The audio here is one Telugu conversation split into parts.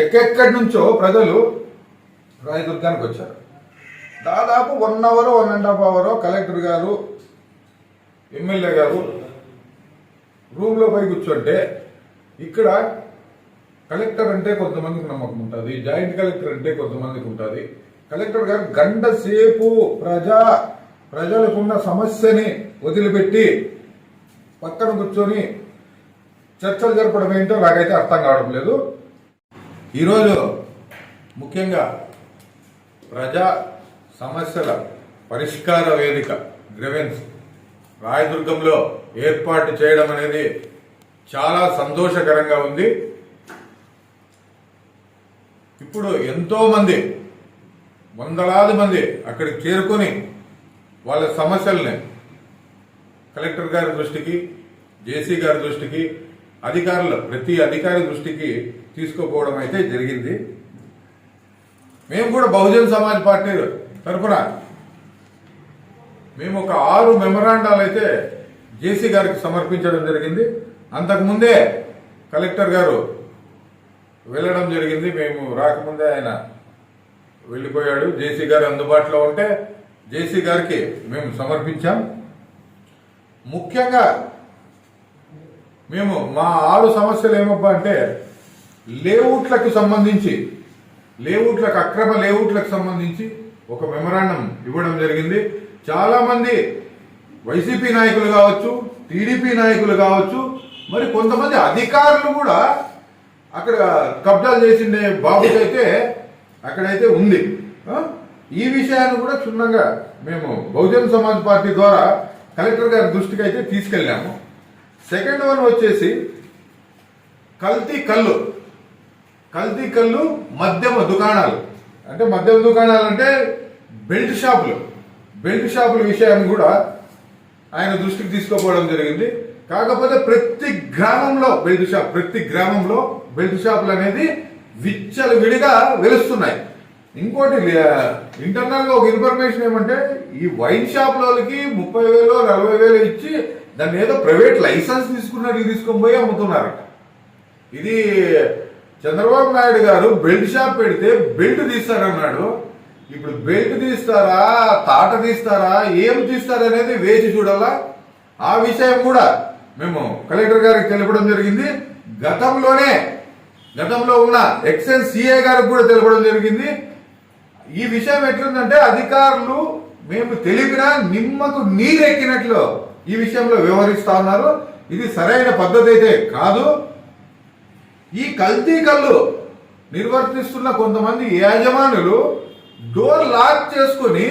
ఎక్కెక్కడి నుంచో ప్రజలు రాయదుర్గానికి వచ్చారు. దాదాపు one hour one and half hour collector గారు ఎమ్మెల్యే గారు రూమ్లో పోయి కూర్చుంటే ఇక్కడ కలెక్టర్ అంటే కొంతమందికి నమ్మకం ఉంటుంది జాయింట్ కలెక్టర్ అంటే కొంతమందికి ఉంటుంది. కలెక్టర్ గారు గంట సేపు ప్రజా ప్రజలకున్న సమస్యని వదిలిపెట్టి పక్కన కూర్చొని చర్చలు జరపడం ఏంటో నాకైతే అర్థం కావడం లేదు. ఈరోజు ముఖ్యంగా ప్రజా సమస్యల పరిష్కార వేదిక గ్రెవెన్స్ రాయదుర్గంలో ఏర్పాటు చేయడం అనేది చాలా సంతోషకరంగా ఉంది. ఇప్పుడు ఎంతో మంది వందలాది మంది అక్కడికి చేరుకొని వాళ్ళ సమస్యల్ని కలెక్టర్ గారి దృష్టికి జేసీ గారి దృష్టికి అధికారులు ప్రతి అధికారి దృష్టికి తీసుకోపోవడం అయితే జరిగింది. మేము కూడా బహుజన్ సమాజ్ పార్టీ తరఫున మేము ఒక ఆరు మెమరాండాలు అయితే జేసీ గారికి సమర్పించడం జరిగింది. అంతకుముందే కలెక్టర్ గారు వెళ్ళడం జరిగింది. మేము రాకముందే ఆయన వెళ్ళిపోయాడు. జేసీ గారు అందుబాటులో ఉంటే జేసీ గారికి మేము సమర్పించాం. ముఖ్యంగా మేము మా ఆరు సమస్యలు ఏమబ్బా అంటే లేఅవుట్లకు సంబంధించి లేఅవుట్లకు అక్రమ లేఅవుట్లకు సంబంధించి ఒక మెమరాండం ఇవ్వడం జరిగింది. చాలా మంది వైసీపీ నాయకులు కావచ్చు టీడీపీ నాయకులు కావచ్చు మరి కొంతమంది అధికారులు కూడా అక్కడ కబ్జాలు చేసిండే బాబుకి అయితే అక్కడైతే ఉంది. ఈ విషయాన్ని కూడా క్షుణ్ణంగా మేము బహుజన్ సమాజ్ పార్టీ ద్వారా కలెక్టర్ గారి దృష్టికి అయితే తీసుకెళ్ళాము. సెకండ్ వన్ వచ్చేసి కల్తీ కళ్ళు. కల్తీ కళ్ళు మద్యమ దుకాణాలు. అంటే మద్యం దుకాణాలు అంటే బెల్ట్ షాపులు. బెల్ట్ షాపుల విషయం కూడా ఆయన దృష్టికి తీసుకోపోవడం జరిగింది. కాకపోతే ప్రతి గ్రామంలో బెల్ట్ షాప్ ప్రతి గ్రామంలో బెల్ట్ షాపులు అనేది విచ్చలు విడిగా వెలుస్తున్నాయి. ఇంకోటి ఇంటర్నల్గా ఒక ఇన్ఫర్మేషన్ ఏమంటే ఈ వైన్ షాప్ వాళ్ళకి ముప్పై వేలు నలభై వేలు ఇచ్చి దాన్ని ఏదో ప్రైవేట్ లైసెన్స్ తీసుకున్నట్టు తీసుకొని పోయి అమ్ముతున్నారు ఇది చంద్రబాబు నాయుడు గారు బెల్ట్ షాప్ పెడితే బెల్ట్ తీస్తారన్నాడు ఇప్పుడు బెల్ట్ తీస్తారా తాట తీస్తారా ఏం తీస్తారనేది వేచి చూడాలా? ఆ విషయం కూడా మేము కలెక్టర్ గారికి తెలపడం జరిగింది. గతంలోనే గతంలో ఉన్న ఎక్సైజ్ సిఏ గారికి కూడా తెలపడం జరిగింది. ఈ విషయం ఎట్లుందంటే అధికారులు మేము తెలిపినా నిమ్మకు నీరెక్కినట్లు ఈ విషయంలో వ్యవహరిస్తా ఉన్నారు. ఇది సరైన పద్ధతి అయితే కాదు. ఈ కల్తీ కళ్ళు నిర్వర్తిస్తున్న కొంతమంది యాజమానులు డోర్ లాక్ చేసుకుని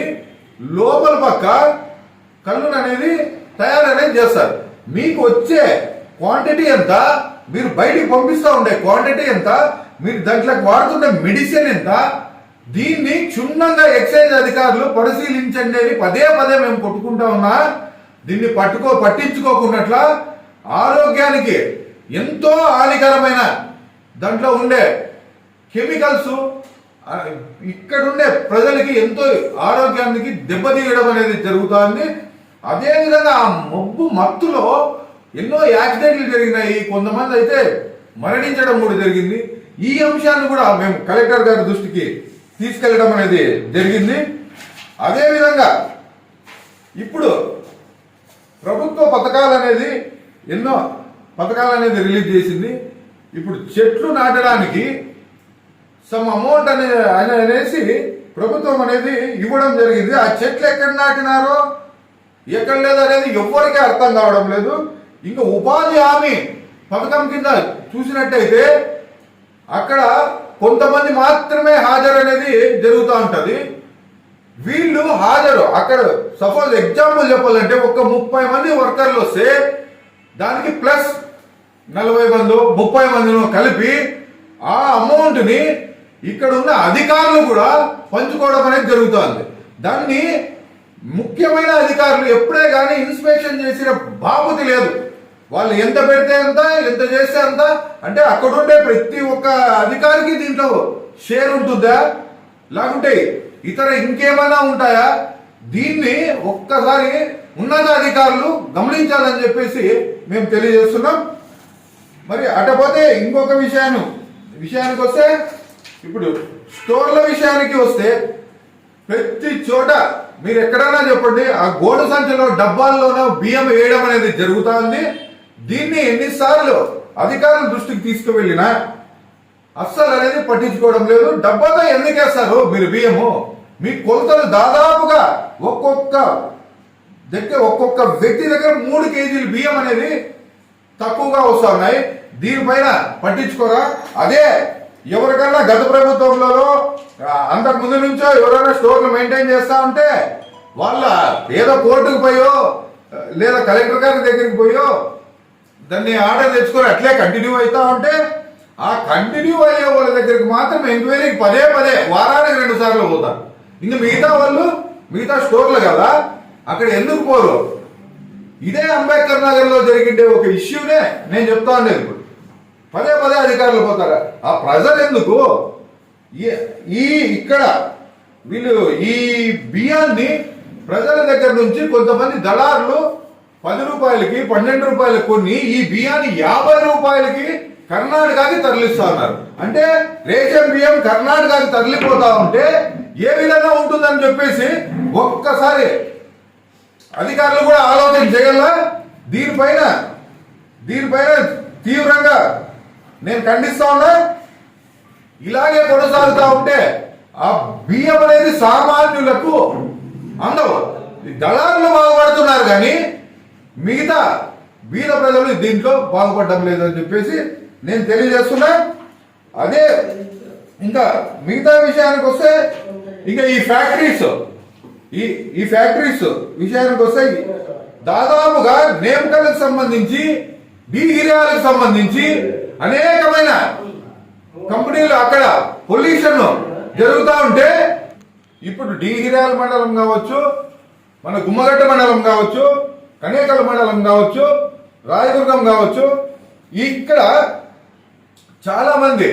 లోపల పక్క కళ్ళును అనేది తయారనేది చేస్తారు. మీకు వచ్చే క్వాంటిటీ ఎంత? మీరు బయటికి పంపిస్తూ ఉండే క్వాంటిటీ ఎంత? మీరు దాంట్లోకి వాడుతున్న మెడిసిన్ ఎంత? దీన్ని క్షుణ్ణంగా ఎక్సైజ్ అధికారులు పరిశీలించండి అని పదే పదే మేము కొట్టుకుంటా ఉన్నా. దీన్ని పట్టుకో పట్టించుకోకున్నట్ల ఆరోగ్యానికి ఎంతో హానికరమైన దాంట్లో ఉండే కెమికల్స్ ఇక్కడుండే ప్రజలకి ఎంతో ఆరోగ్యానికి దెబ్బతీయడం అనేది జరుగుతోంది. అదేవిధంగా ఆ మబ్బు మత్తులో ఎన్నో యాక్సిడెంట్లు జరిగినాయి. కొంతమంది అయితే మరణించడం కూడా జరిగింది. ఈ అంశాన్ని కూడా మేము కలెక్టర్ గారి దృష్టికి తీసుకెళ్ళడం అనేది జరిగింది. అదేవిధంగా ఇప్పుడు ప్రభుత్వ పథకాలు అనేది ఎన్నో పథకాలు అనేది రిలీజ్ చేసింది. ఇప్పుడు చెట్లు నాటడానికి సమ్ అమౌంట్ అనే అనేసి ప్రభుత్వం అనేది ఇవ్వడం జరిగింది. ఆ చెట్లు ఎక్కడ నాటినారో ఎక్కడ లేదు అనేది ఎవ్వరికీ అర్థం కావడం లేదు. ఇంకా ఉపాధి హామీ పథకం కింద చూసినట్టయితే అక్కడ కొంతమంది మాత్రమే హాజరు అనేది జరుగుతూ ఉంటుంది. వీళ్ళు హాజరు. అక్కడ సపోజ్ ఎగ్జాంపుల్ చెప్పాలంటే ఒక ముప్పై మంది వర్కర్లు వస్తే దానికి ప్లస్ నలభై మంది ముప్పై మందిను కలిపి ఆ అమౌంట్ని ఇక్కడ ఉన్న అధికారులు కూడా పంచుకోవడం అనేది జరుగుతోంది. దాన్ని ముఖ్యమైన అధికారులు ఎప్పుడే కానీ ఇన్స్పెక్షన్ చేసిన బాబుతి లేదు. వాళ్ళు ఎంత పెడితే అంత ఎంత చేస్తే అంత అంటే అక్కడుండే ప్రతి ఒక్క అధికారికి దీంట్లో షేర్ ఉంటుందా? లేకుంటే ఇతర ఇంకేమైనా ఉంటాయా? దీన్ని ఒక్కసారి ఉన్నత అధికారులు గమనించాలని చెప్పేసి మేము తెలియజేస్తున్నాం. మరి అటపోతే ఇంకొక విషయాన్ని విషయానికి వస్తే ఇప్పుడు స్టోర్ల విషయానికి వస్తే ప్రతి చోట మీరు ఎక్కడైనా చెప్పండి ఆ గోడు సంచిలో డబ్బాల్లోనో బియ్యం వేయడం అనేది జరుగుతా ఉంది. దీన్ని ఎన్నిసార్లు అధికారుల దృష్టికి తీసుకువెళ్ళినా అస్సలు అనేది పట్టించుకోవడం లేదు. డబ్బాలో ఎందుకేస్తారు మీరు బియ్యము? మీ కొలతలు దాదాపుగా ఒక్కొక్క దగ్గర ఒక్కొక్క వ్యక్తి దగ్గర మూడు కేజీలు బియ్యం అనేది తక్కువగా వస్తున్నాయి దీనిపైన పట్టించుకోరా? అదే ఎవరికన్నా గత ప్రభుత్వంలో అంతకు ముందు నుంచో ఎవరైనా స్టోర్లు మెయింటైన్ చేస్తా ఉంటే వాళ్ళ ఏదో కోర్టుకు పోయో లేదా కలెక్టర్ గారి దగ్గరికి పోయో దాన్ని ఆర్డర్ తెచ్చుకొని అట్లే కంటిన్యూ అవుతా ఉంటే ఆ కంటిన్యూ అయ్యే వాళ్ళ దగ్గరికి మాత్రం ఎంక్వైరీకి పదే పదే వారానికి రెండు సార్లు పోతారు ఇంకా మిగతా వాళ్ళు మిగతా స్టోర్లు కదా అక్కడ ఎందుకు పోరు? ఇదే అంబేద్కర్ నగర్లో జరిగిండే ఒక ఇష్యూనే నేను చెప్తా ఉండేది ఇప్పుడు. పదే పదే అధికారులు పోతారా. ఆ ప్రజలు ఎందుకు? ఈ- ఈ ఇక్కడ వీళ్ళు ఈ బియ్యాన్ని ప్రజల దగ్గర నుంచి కొంతమంది దళారులు పది రూపాయలకి పన్నెండు రూపాయలకి కొన్ని ఈ బియ్యాన్ని యాభై రూపాయలకి కర్ణాటకకి తరలిస్తా ఉన్నారు. అంటే రేషన్ బియ్యం కర్ణాటకకి తరలిపోతా ఉంటే ఏ విధంగా ఉంటుందని చెప్పేసి ఒక్కసారి అధికారులు కూడా ఆలోచన చేయగల దీనిపైన దీనిపైన తీవ్రంగా నేను ఖండిస్తా ఉన్నా. ఇలాగే కొనసాగుతా ఉంటే ఆ బియ్యం అనేది సామాన్యులకు అందవు. ఈ దళారులు బాగుపడుతున్నారు కానీ మిగతా బీద ప్రజలు దీంట్లో బాగుపడడం లేదని చెప్పేసి నేను తెలియజేస్తున్నా అదే ఇంకా మిగతా విషయానికి వస్తే ఇంకా ఈ ఫ్యాక్టరీస్ ఈ ఈ ఫ్యాక్టరీస్ విషయానికి వస్తే దాదాపుగా నేమకలకు సంబంధించి డీహిరియాలకు సంబంధించి అనేకమైన కంపెనీలు అక్కడ పొల్యూషన్ జరుగుతూ ఉంటే ఇప్పుడు డీహిరాల మండలం కావచ్చు మన గుమ్మగడ్డ మండలం కావచ్చు కనేకల మండలం కావచ్చు రాయదుర్గం కావచ్చు ఇక్కడ చాలా మంది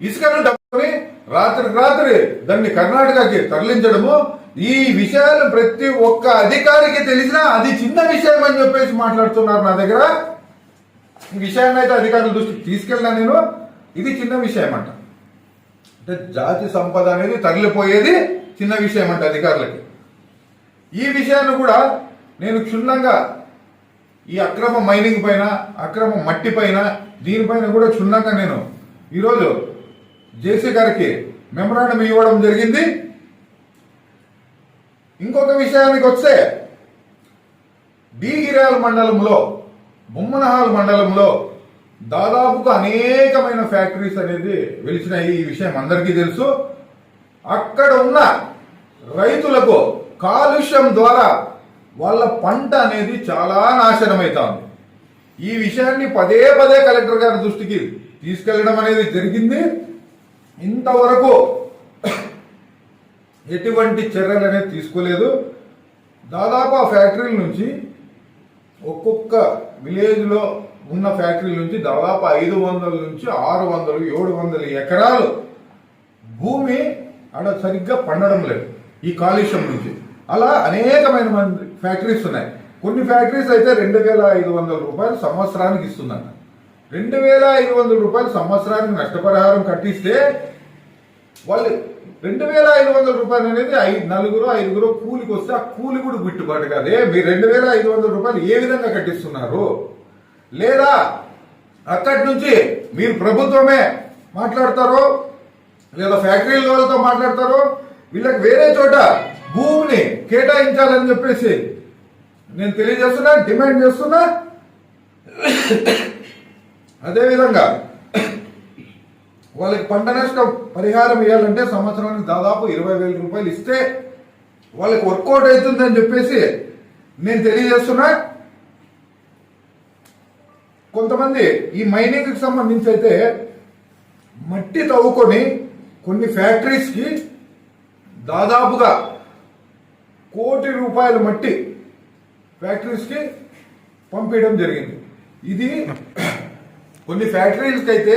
ఇసుకను డబ్బుని రాత్రికి రాత్రి దాన్ని కర్ణాటకకి తరలించడము. ఈ విషయాలు ప్రతి ఒక్క అధికారికి తెలిసినా అది చిన్న విషయం అని చెప్పేసి మాట్లాడుతున్నారు నా దగ్గర. ఈ విషయాన్ని అయితే అధికారుల దృష్టికి తీసుకెళ్ళినా నేను. ఇది చిన్న విషయం అంట అంటే జాతి సంపద అనేది తరలిపోయేది చిన్న విషయం అంట అధికారులకి. ఈ విషయాన్ని కూడా నేను క్షుణ్ణంగా ఈ అక్రమ మైనింగ్ పైన అక్రమ మట్టి పైన దీనిపైన కూడా క్షుణ్ణంగా నేను ఈరోజు జేసీ గారికి మెమరాండం ఇవ్వడం జరిగింది. ఇంకొక విషయానికి వస్తే డీగిరాల మండలంలో బొమ్మనహాల్ మండలంలో దాదాపుగా అనేకమైన ఫ్యాక్టరీస్ అనేది వెలిచినాయి. ఈ విషయం అందరికీ తెలుసు. అక్కడ ఉన్న రైతులకు కాలుష్యం ద్వారా వాళ్ళ పంట అనేది చాలా నాశనం అవుతా ఉంది ఈ విషయాన్ని పదే పదే కలెక్టర్ గారి దృష్టికి తీసుకెళ్ళడం అనేది జరిగింది. ఇంతవరకు ఎటువంటి చర్యలు అనేది తీసుకోలేదు. దాదాపు ఆ ఫ్యాక్టరీల నుంచి ఒక్కొక్క విలేజ్లో ఉన్న ఫ్యాక్టరీల నుంచి దాదాపు ఐదు వందల నుంచి ఆరు వందలు ఏడు వందల ఎకరాలు భూమి ఆడ సరిగ్గా పండడం లేదు ఈ కాలుష్యం నుంచి. అలా అనేకమైన మంది ఫ్యాక్టరీస్ ఉన్నాయి. కొన్ని ఫ్యాక్టరీస్ అయితే రెండు వేల ఐదు వందల రూపాయలు సంవత్సరానికి ఇస్తుందంట. రెండు వేల ఐదు వందల రూపాయలు సంవత్సరానికి నష్టపరిహారం కట్టిస్తే వాళ్ళు రెండు వేల ఐదు వందల రూపాయలు అనేది ఐదు నలుగురు ఐదుగురు కూలికి వస్తే ఆ కూలి కూడా గిట్టుబాటు కాదే. మీరు రెండు వేల ఐదు వందల రూపాయలు ఏ విధంగా కట్టిస్తున్నారు? లేదా అక్కడి నుంచి మీరు ప్రభుత్వమే మాట్లాడతారో లేదా ఫ్యాక్టరీల వాళ్ళతో మాట్లాడతారో వీళ్ళకి వేరే చోట భూమిని కేటాయించాలని చెప్పేసి నేను తెలియజేస్తున్నా డిమాండ్ చేస్తున్నా. అదేవిధంగా వాళ్ళకి పంట నష్టం పరిహారం ఇవ్వాలంటే సంవత్సరానికి దాదాపు ఇరవై వేల రూపాయలు ఇస్తే వాళ్ళకి వర్కౌట్ అవుతుందని చెప్పేసి నేను తెలియజేస్తున్నా. కొంతమంది ఈ మైనింగ్కి సంబంధించి అయితే మట్టి తవ్వుకొని కొన్ని ఫ్యాక్టరీస్కి దాదాపుగా కోటి రూపాయల మట్టి ఫ్యాక్టరీస్కి పంపించడం జరిగింది. ఇది కొన్ని ఫ్యాక్టరీలకి అయితే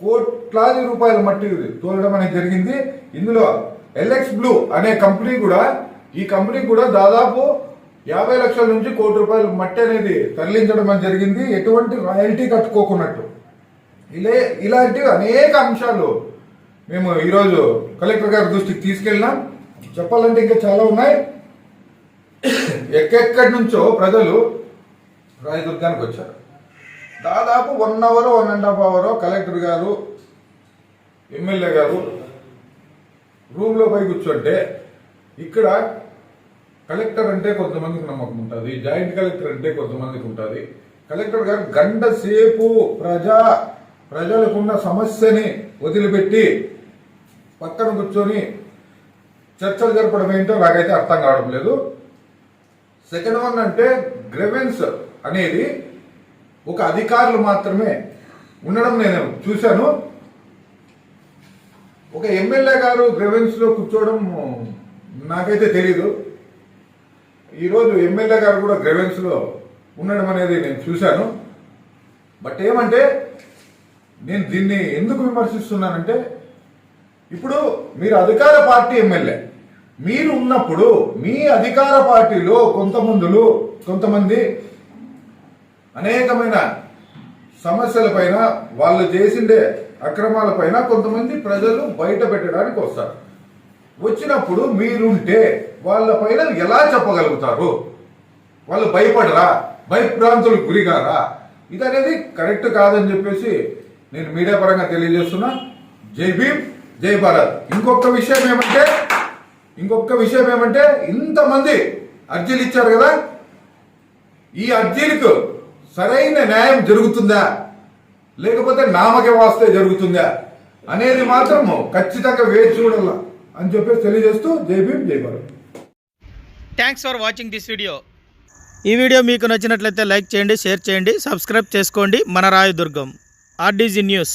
కోట్లాది రూపాయల మట్టి తోలడం అనేది జరిగింది. ఇందులో ఎల్ఎక్స్ బ్లూ అనే కంపెనీ కూడా ఈ కంపెనీ కూడా దాదాపు యాభై లక్షల నుంచి కోటి రూపాయల మట్టి అనేది తరలించడం జరిగింది. ఎటువంటి రాయల్టీ కట్టుకోకున్నట్టు. ఇలా ఇలాంటి అనేక అంశాలు మేము ఈరోజు కలెక్టర్ గారి దృష్టికి తీసుకెళ్ళినాం. చెప్పాలంటే ఇంకా చాలా ఉన్నాయి. ఎక్కెక్కడి నుంచో ప్రజలు రాయదుర్గానికి వచ్చారు. దాదాపు one hour one and half hour collector గారు ఎమ్మెల్యే గారు రూమ్లో పోయి కూర్చుంటే ఇక్కడ కలెక్టర్ అంటే కొంతమందికి నమ్మకం ఉంటుంది జాయింట్ కలెక్టర్ అంటే కొంతమందికి ఉంటుంది. కలెక్టర్ గారు గంట సేపు ప్రజా ప్రజలకున్న సమస్యని వదిలిపెట్టి పక్కన కూర్చొని చర్చలు జరపడం ఏంటో నాకైతే అర్థం కావడం లేదు. సెకండ్ వన్ అంటే గ్రెవెన్స్ అనేది ఒక అధికారులు మాత్రమే ఉండడం నేను చూశాను. ఒక ఎమ్మెల్యే గారు గ్రెవెన్స్లో కూర్చోవడం నాకైతే తెలీదు. ఈరోజు ఎమ్మెల్యే గారు కూడా గ్రెవెన్స్లో ఉండడం అనేది నేను చూశాను. బట్ ఏమంటే నేను దీన్ని ఎందుకు విమర్శిస్తున్నానంటే ఇప్పుడు మీరు అధికార పార్టీ ఎమ్మెల్యే మీరు ఉన్నప్పుడు మీ అధికార పార్టీలో కొంతమందులు కొంతమంది అనేకమైన సమస్యలపైన వాళ్ళు చేసిండే అక్రమాలపైన కొంతమంది ప్రజలు బయట పెట్టడానికి వస్తారు. వచ్చినప్పుడు మీరుంటే వాళ్ళపైన ఎలా చెప్పగలుగుతారు? వాళ్ళు భయపడరా? భయభ్రాంతులకు గురిగారా? ఇది అనేది కరెక్ట్ కాదని చెప్పేసి నేను మీడియా పరంగా తెలియజేస్తున్నా. జై భీమ్ జై భారత్. ఇంకొక విషయం ఏమంటే ఇంకొక విషయం ఏమంటే ఇంతమంది అర్జీలు ఇచ్చారు కదా ఈ అర్జీలకు సరైన న్యాయం జరుగుతుందా? లేకపోతే నామక వాస్తే జరుగుతుందా? అనేది మాత్రం ఖచ్చితంగా వేచి చూడాల అని చెప్పేసి తెలియజేస్తూ జై Bhim thanks for watching this video ఈ వీడియో మీకు నచ్చినట్లయితే లైక్ చేయండి షేర్ చేయండి సబ్స్క్రైబ్ చేసుకోండి. మన రాయదుర్గం ఆర్డీజీ న్యూస్.